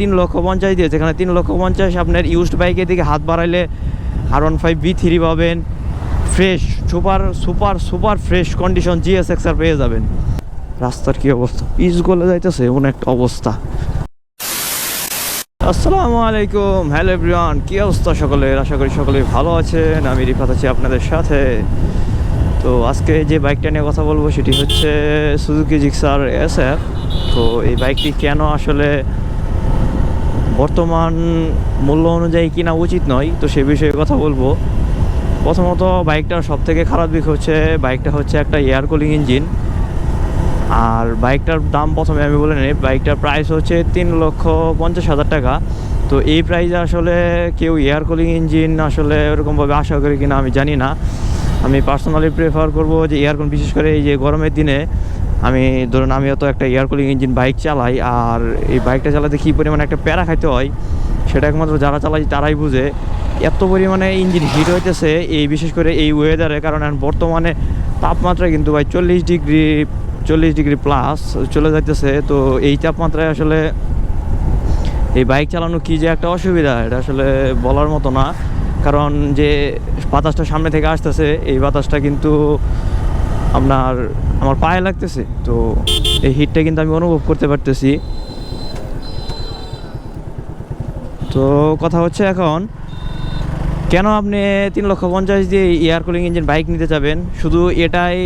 তিন লক্ষ পঞ্চাশ দিয়েছে। এখানে তিন লক্ষ পঞ্চাশ আপনার ইউজড বাইকের দিকে হাত বাড়াইলে R one five V three পাবেন। Fresh super super super fresh condition GS X R পেয়ে যাবেন। রাস্তার কি অবস্থা? পিচ গলে যাইতেছে, এমন একটা অবস্থা। আসসালামু আলাইকুম হ্যালো এভরিওয়ান কি অবস্থা সকলের? আশা করি সকলেই ভালো আছেন, আমি রিফাত আছি আপনাদের সাথে। তো আজকে যে বাইকটা নিয়ে কথা বলব সেটি হচ্ছে সুজুকি জিক্সার এস এফ তো এই বাইকটি কেন আসলে বর্তমান মূল্য অনুযায়ী কিনা উচিত নয়, তো সে বিষয়ে কথা বলব। প্রথমত বাইকটার সব থেকে খারাপ দিক হচ্ছে, বাইকটা হচ্ছে একটা এয়ার কুলিং ইঞ্জিন আর বাইকটার দাম প্রথমে আমি বলে নিই, বাইকটার প্রাইস হচ্ছে তিন লক্ষ পঞ্চাশ হাজার টাকা। তো এই প্রাইসে আসলে কেউ এয়ার কুলিং ইঞ্জিন আসলে ওরকমভাবে আশা করি কিনা আমি জানি না। আমি পার্সোনালি প্রেফার করব যে এয়ারকন বিশেষ করে এই যে গরমের দিনে। আমি, ধরুন আমিও তো একটা এয়ার কুলিং ইঞ্জিন বাইক চালাই, আর এই বাইকটা চালাতে কী পরিমাণে একটা প্যারা খাইতে হয়, সেটা একমাত্র যারা চালাই তারাই বুঝে। এত পরিমাণে ইঞ্জিন হিট হইতেছে এই, বিশেষ করে এই ওয়েদারে কারণ বর্তমানে তাপমাত্রা কিন্তু ভাই চল্লিশ ডিগ্রি চল্লিশ ডিগ্রি প্লাস চলে যাইতেছে। তো এই তাপমাত্রায় আসলে এই বাইক চালানো কি যে একটা অসুবিধা, এটা আসলে বলার মতো না। কারণ যে বাতাসটা সামনে থেকে আসতেছে, এই বাতাসটা কিন্তু আপনার, আমার পায়ে লাগতেছে, তো এই হিটটা কিন্তু আমি অনুভব করতে পারতেছি। তো কথা হচ্ছে এখন, কেন আপনি তিন লক্ষ পঞ্চাশ দিয়ে এয়ার কুলিং ইঞ্জিন বাইক নিতে যাবেন? শুধু এটাই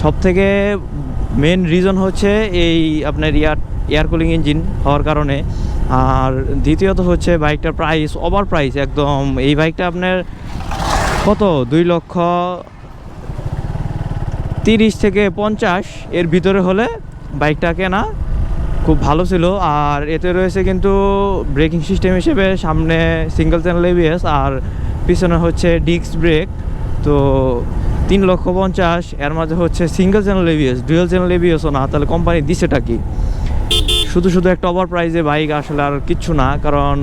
সব থেকে মেন রিজন হচ্ছে এই আপনার এয়ার এয়ার কুলিং ইঞ্জিন হওয়ার কারণে। আর দ্বিতীয়ত হচ্ছে বাইকটার প্রাইস ওভার প্রাইস একদম। এই বাইকটা আপনার কত? দুই লক্ষ তিরিশ থেকে পঞ্চাশ এর ভিতরে হলে বাইকটা কেনা খুব ভালো ছিল। আর এতে রয়েছে কিন্তু ব্রেকিং সিস্টেম হিসেবে সামনে সিঙ্গেল চ্যানেল এবিএস আর পিছনে হচ্ছে ডিস্ক ব্রেক। তো তিন লক্ষ পঞ্চাশ, এর মাঝে হচ্ছে single channel ABS dual channel এবিএসও না, তাহলে কোম্পানি দিছেটা কি? শুধু শুধু একটা ওভার প্রাইজে বাইক আসলে আর কিচ্ছু না, কারণ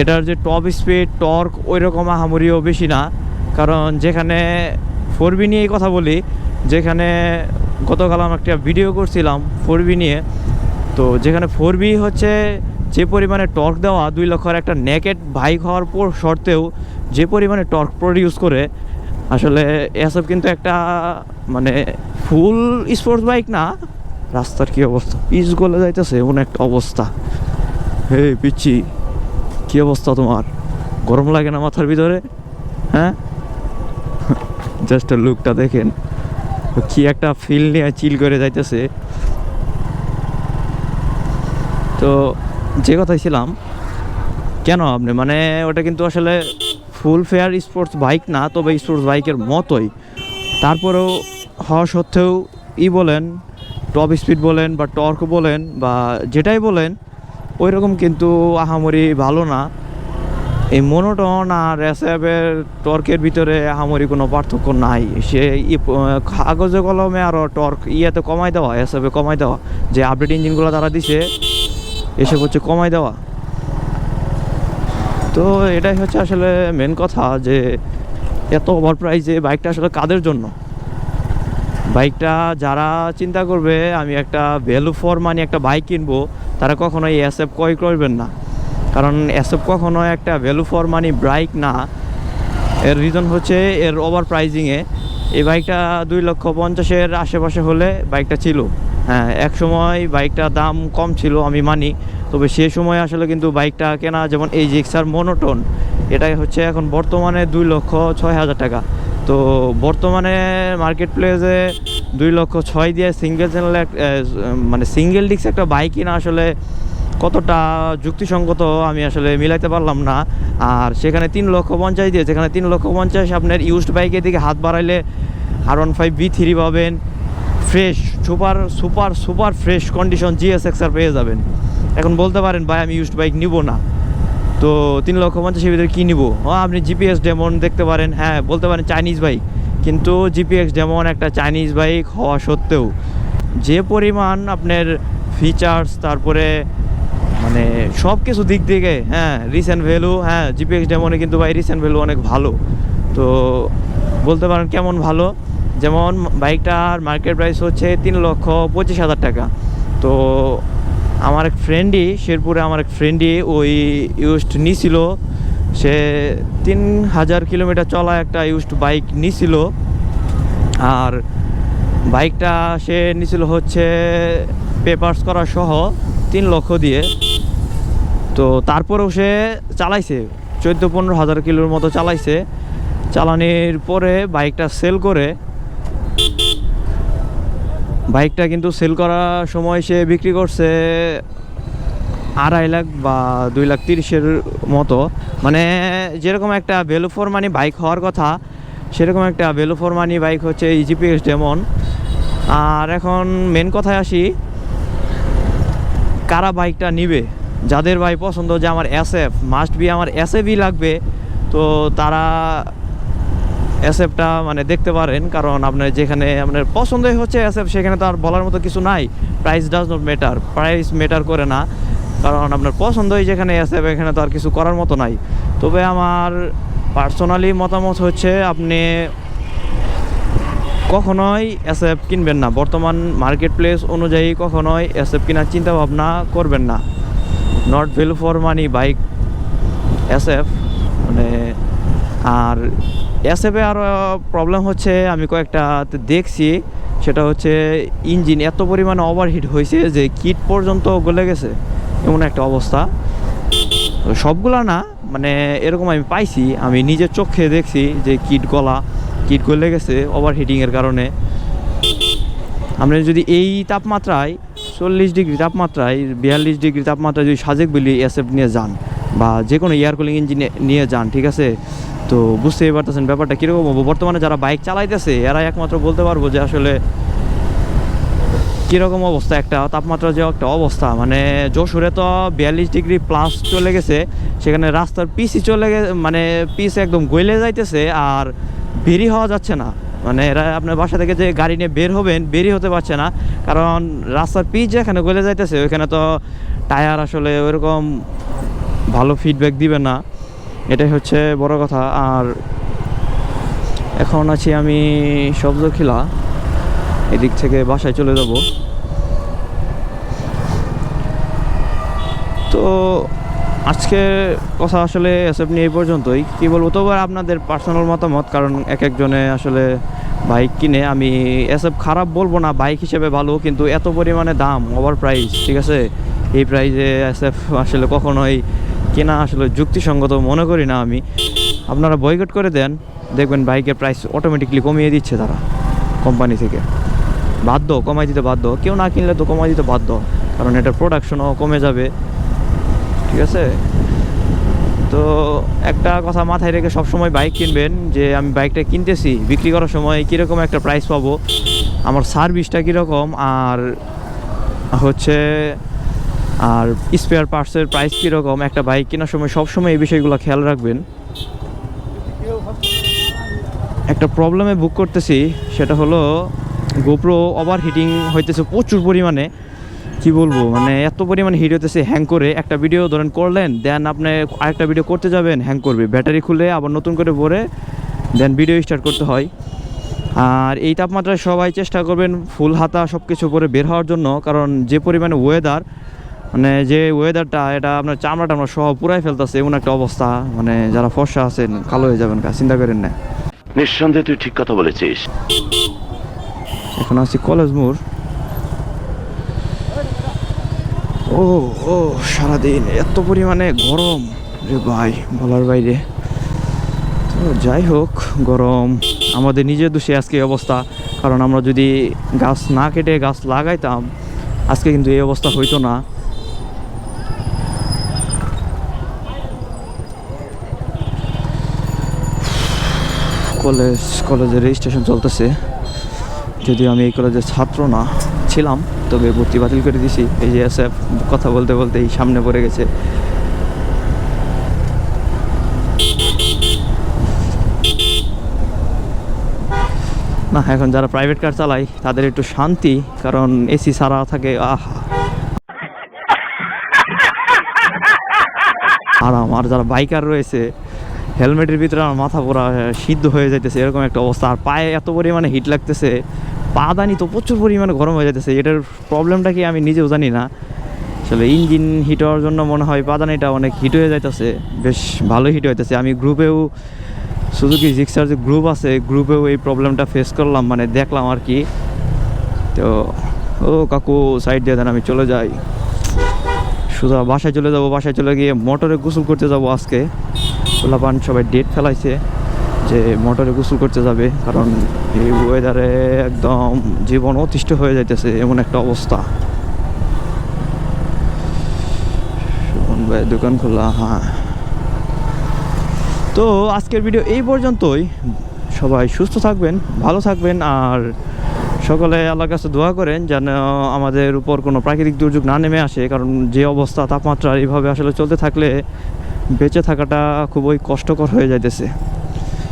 এটার যে টপ স্পিড, টর্ক ওই রকম আহামরিও বেশি না। কারণ যেখানে ফোর বি নিয়েই কথা বলি, যেখানে গতকাল আমি একটা ভিডিও করছিলাম ফোর বি নিয়ে। তো যেখানে ফোর বি হচ্ছে যে পরিমাণে টর্ক দেওয়া দুই লক্ষের একটা নেকেট বাইক হওয়ার পর শর্তেও যে পরিমাণে টর্ক প্রডিউস করে, আসলে এসব কিন্তু একটা মানে ফুল স্পোর্টস বাইক না, রাস্তার কি অবস্থা? পিচ গলে যাইতেছে, এমন একটা অবস্থা। হে পিচ্ছি, কি অবস্থা তোমার? গরম লাগে না মাথার ভিতরে? হ্যাঁ? জাস্ট লুকটা দেখেন। কি একটা ফিল নিয়ে চিল করে যাইতেছে। তো যে কথাই ছিলাম, কেন আপনি? মানে ওটা কিন্তু আসলে ফুল ফেয়ার স্পোর্টস বাইক না, তবে স্পোর্টস বাইকের মতোই। তারপরেও হওয়া সত্ত্বেও ই বলেন টপ স্পিড বলেন বা টর্ক বলেন বা যেটাই বলেন ওই রকম কিন্তু আহামরি ভালো না। এই মনোটন আর এসএফের টর্কের ভিতরে আহামরি কোনো পার্থক্য নাই। সে কাগজে কলমে আরও টর্ক ইয়েতে কমাই দেওয়া, এসএফে কমাই দেওয়া। যে আপডেট ইঞ্জিনগুলো তারা দিছে, এসব হচ্ছে কমাই দেওয়া। তো এটাই হচ্ছে আসলে মেন কথা যে এত ওভার প্রাইসে বাইকটা আসলে কাদের জন্য? বাইকটা যারা চিন্তা করবে, আমি একটা ভ্যালু ফর মানি একটা বাইক কিনবো, তারা কখনোই এসএফ ক্রয় করবেন না। কারণ এসব কখনো একটা ভ্যালু ফর মানি বাইক না। এর রিজন হচ্ছে এর ওভার প্রাইজিংয়ে এই বাইকটা দুই লক্ষ পঞ্চাশের আশেপাশে হলে বাইকটা ছিল। হ্যাঁ এক সময় বাইকটার দাম কম ছিল, আমি মানি। তবে সে সময় আসলে কিন্তু বাইকটা কেনা যেমন এই জিক্সার মনোটন এটাই হচ্ছে এখন বর্তমানে দুই লক্ষ ছয় হাজার টাকা। তো বর্তমানে মার্কেট প্লেসে দুই লক্ষ ছয় দিয়ে সিঙ্গেল চ্যানেল মানে সিঙ্গেল ডিস্ক একটা বাইক কিনা আসলে কতটা যুক্তিসঙ্গত আমি আসলে মিলাইতে পারলাম না। আর সেখানে তিন লক্ষ পঞ্চাশ দিয়ে সেখানে তিন লক্ষ পঞ্চাশ আপনার ইউজড বাইকের দিকে হাত বাড়াইলে R one five V three পাবেন। Fresh super super super fresh condition GS X R পেয়ে যাবেন। এখন বলতে পারেন, ভাই, আমি ইউজড বাইক নিব না। তো তিন লক্ষ পঞ্চাশের ভিতরে কী নিবো? ও, আপনি জিপিএস ডেমন দেখতে পারেন। হ্যাঁ বলতে পারেন চাইনিজ বাইক কিন্তু জিপিএক্স ডেমন একটা চাইনিজ বাইক হওয়া সত্ত্বেও যে পরিমাণ আপনার ফিচার্স তারপরে মানে সব কিছু দিক থেকে হ্যাঁ রিসেন্ট ভ্যালু হ্যাঁ জিপিএক্স ডেমনে কিন্তু ভাই রিসেন্ট ভ্যালু অনেক ভালো। তো বলতে পারেন কেমন ভালো? যেমন বাইকটার মার্কেট প্রাইস হচ্ছে তিন লক্ষ পঁচিশ হাজার টাকা। তো আমার এক ফ্রেন্ডই শেরপুরে আমার এক ফ্রেন্ডই ওই ইউস্ট নিছিল। সে তিন হাজার কিলোমিটার চলা একটা ইউস্ট বাইক নিছিল। আর বাইকটা সে নিছিল হচ্ছে পেপার্স করা সহ তিন লক্ষ দিয়ে। তো তারপরেও সে চালাইছে, চোদ্দ পনেরো হাজার কিলোর মতো চালাইছে। চালানির পরে বাইকটা সেল করে। বাইকটা কিন্তু সেল করার সময় সে বিক্রি করছে আড়াই লাখ বা দুই লাখ তিরিশের মতো। মানে যেরকম একটা ভ্যালু ফর মানি বাইক হওয়ার কথা, সেরকম একটা ভ্যালু ফর মানি বাইক হচ্ছে ইজিপিএস ডেমন আর এখন মেন কথায় আসি, কারা বাইকটা নিবে? যাদের ভাই পছন্দ যে আমার এস এফ মাস্ট বি আমার এস এফই লাগবে, তো তারা এস এফটা মানে দেখতে পারেন, কারণ আপনার যেখানে আপনার পছন্দই হচ্ছে এস এফ সেখানে তো আর বলার মতো কিছু নাই। Price does not matter price matter করে না, কারণ আপনার পছন্দই যেখানে এস এফ এখানে তো আর কিছু করার মতো নাই। তবে আমার পার্সোনালি মতামত হচ্ছে, আপনি কখনোই এস এফ কিনবেন না। বর্তমান মার্কেট প্লেস অনুযায়ী কখনোই এস এফ কেনার চিন্তাভাবনা করবেন না। Not value for money bike, S F মানে আর এস এফে আরও প্রবলেম হচ্ছে, আমি কয়েকটা দেখছি, সেটা হচ্ছে ইঞ্জিন এত পরিমাণে ওভারহিট হয়েছে যে কিট পর্যন্ত গলে গেছে, এমন একটা অবস্থা। সবগুলা না মানে এরকম আমি পাইছি, আমি নিজের চোখে দেখছি যে কিট গলা কিট গলে গেছে ওভারহিটিংয়ের কারণে। আপনি যদি এই তাপমাত্রায় চল্লিশ ডিগ্রি তাপমাত্রায়, বিয়াল্লিশ ডিগ্রি তাপমাত্রায় যদি সাজেক বিলি এসএফ নিয়ে যান বা যে কোনো এয়ার কুলিং ইঞ্জিন নিয়ে যান, ঠিক আছে? তো বুঝতেই পারতেছেন ব্যাপারটা কীরকম হব? বর্তমানে যারা বাইক চালাইতেছে এরা একমাত্র বলতে পারব যে আসলে কীরকম অবস্থা একটা তাপমাত্রা যে একটা অবস্থা। মানে যশোরে তো বিয়াল্লিশ ডিগ্রি প্লাস চলে গেছে, সেখানে রাস্তার পিসি চলে গেছে মানে পিস একদম গইলে যাইতেছে আর বেরি হওয়া যাচ্ছে না। মানে এরা আপনার বাসা থেকে যে গাড়ি নিয়ে বের হবেন বেরি হতে পারছে না। কারণ রাস্তার পিচ যেখানে গলে যাইতেছে, ওইখানে তো টায়ার আসলে ওইরকম ভালো ফিডব্যাক দিবে না। এটাই হচ্ছে বড় কথা। আর এখন আছি আমি সবজখিলা, এদিক থেকে বাসায় চলে যাব। তো আজকে কথা আসলে এসব নিয়ে এই পর্যন্তই। কি বলব, তবে আপনাদের পার্সোনাল মতামত, কারণ এক একজনে আসলে বাইক কিনে, আমি এসব খারাপ বলব না বাইক হিসেবে ভালো, কিন্তু এত পরিমাণে দাম ওভার প্রাইস ঠিক আছে? এই প্রাইসে এসএফ আসলে কখনোই কেনা আসলে যুক্তিসঙ্গত মনে করি না আমি। আপনারা বয়কট করে দেন, দেখবেন বাইকের প্রাইস অটোমেটিকলি কমিয়ে দিচ্ছে তারা কোম্পানি থেকে। বাধ্য কমাই দিতে বাধ্য, কেউ না কিনলে তো কমাই দিতে বাধ্য, কারণ এটার প্রোডাকশনও কমে যাবে। ঠিক আছে? তো একটা কথা মাথায় রেখে সবসময় বাইক কিনবেন, যে আমি বাইকটা কিনতেছি, বিক্রি করার সময় কীরকম একটা প্রাইস পাবো, আমার সার্ভিসটা কীরকম, আর হচ্ছে, আর স্পেয়ার পার্টসের প্রাইস কীরকম, একটা বাইক কেনার সময় সবসময় এই বিষয়গুলো খেয়াল রাখবেন। একটা প্রবলেমে বুক করতেছি, সেটা হলো গোপ্রো ওভার হিটিং হইতেছে প্রচুর পরিমাণে। কি বলব? মানে এত পরিমাণে হিট হইতেছে হ্যাং করে একটা ভিডিও ধরেন করলেন দেন আপনি আরেকটা ভিডিও করতে যাবেন হ্যাং করবে। ব্যাটারি খুলে আবার নতুন করে ভরে দেন ভিডিও স্টার্ট করতে হয়। আর এই তাপমাত্রায় সবাই চেষ্টা করবেন ফুল হাতা সব কিছু পরে বের হওয়ার জন্য কারণ যে পরিমাণে ওয়েদার মানে যে ওয়েদারটা এটা আপনার চামড়া টামড়া সহ পুরাই ফেলতেছে এমন একটা অবস্থা। মানে যারা ফর্সা আছেন কালো হয়ে যাবেন কা চিন্তা করেন না। নিঃসন্দেহে তুই ঠিক কথা বলেছিস। এখন আছি কলেজ মোড়। ও ও, সারাদিন এত পরিমাণে গরম। রে ভাই, বলার বাইরে। তো যাই হোক, গরম। আমাদের নিজের দোষে আজকে অবস্থা। কারণ আমরা যদি গাছ না কেটে গাছ লাগাইতাম, আজকে কিন্তু এই অবস্থা হইতো না। কলেজ, কলেজের রেজিস্ট্রেশন চলতেছে। যদিও আমি এই কলেজের ছাত্র না, ছিলাম, তবে ভর্তি বাতিল করে দিছি। এই যে এসএফ, কথা বলতে বলতে এই সামনে পড়ে গেছে। না, এখন যারা প্রাইভেট কার চালায়, তাদের একটু শান্তি, কারণ এসি ছাড়া থাকে, আহা। আরাম আর যারা বাইকার রয়েছে হেলমেটের ভিতরে আমার মাথা পুরো সিদ্ধ হয়ে যাইতেছে, এরকম একটা অবস্থা। আর পায়ে এত পরিমাণে হিট লাগতেছে পা দানি তো প্রচুর পরিমাণে গরম হয়ে যাইতেছে। এটার প্রবলেমটা কি আমি নিজেও জানি না। আসলে ইঞ্জিন হিট হওয়ার জন্য মনে হয় পাদানিটা অনেক হিট হয়ে যাইতেছে। বেশ ভালো হিট হইতেছে। আমি গ্রুপেও সুজুকি জিক্সার যে গ্রুপ আছে গ্রুপেও এই প্রবলেমটা ফেস করলাম মানে দেখলাম আর কি। তো, ও কাকু সাইড দিয়ে দেন, আমি চলে যাই। সোজা বাসায় চলে যাব, বাসায় চলে গিয়ে মোটরে গোসল করতে যাব আজকে। পোলাপান সবাই ডেট ফেলাইছে। যে মোটরে গোসল করতে যাবে, কারণ এই ওয়েদারে একদম জীবন অতিষ্ঠ হয়ে যাইতেছে, এমন একটা অবস্থা। দোকান খোলা হ্যাঁ। তো আজকের ভিডিও এই পর্যন্তই। সবাই সুস্থ থাকবেন, ভালো থাকবেন, আর সকলে আল্লাহর কাছে দোয়া করেন যেন আমাদের উপর কোনো প্রাকৃতিক দুর্যোগ না নেমে আসে, কারণ যে অবস্থা, তাপমাত্রা এইভাবে আসলে চলতে থাকলে বেঁচে থাকাটা খুবই কষ্টকর হয়ে যাইতেছে।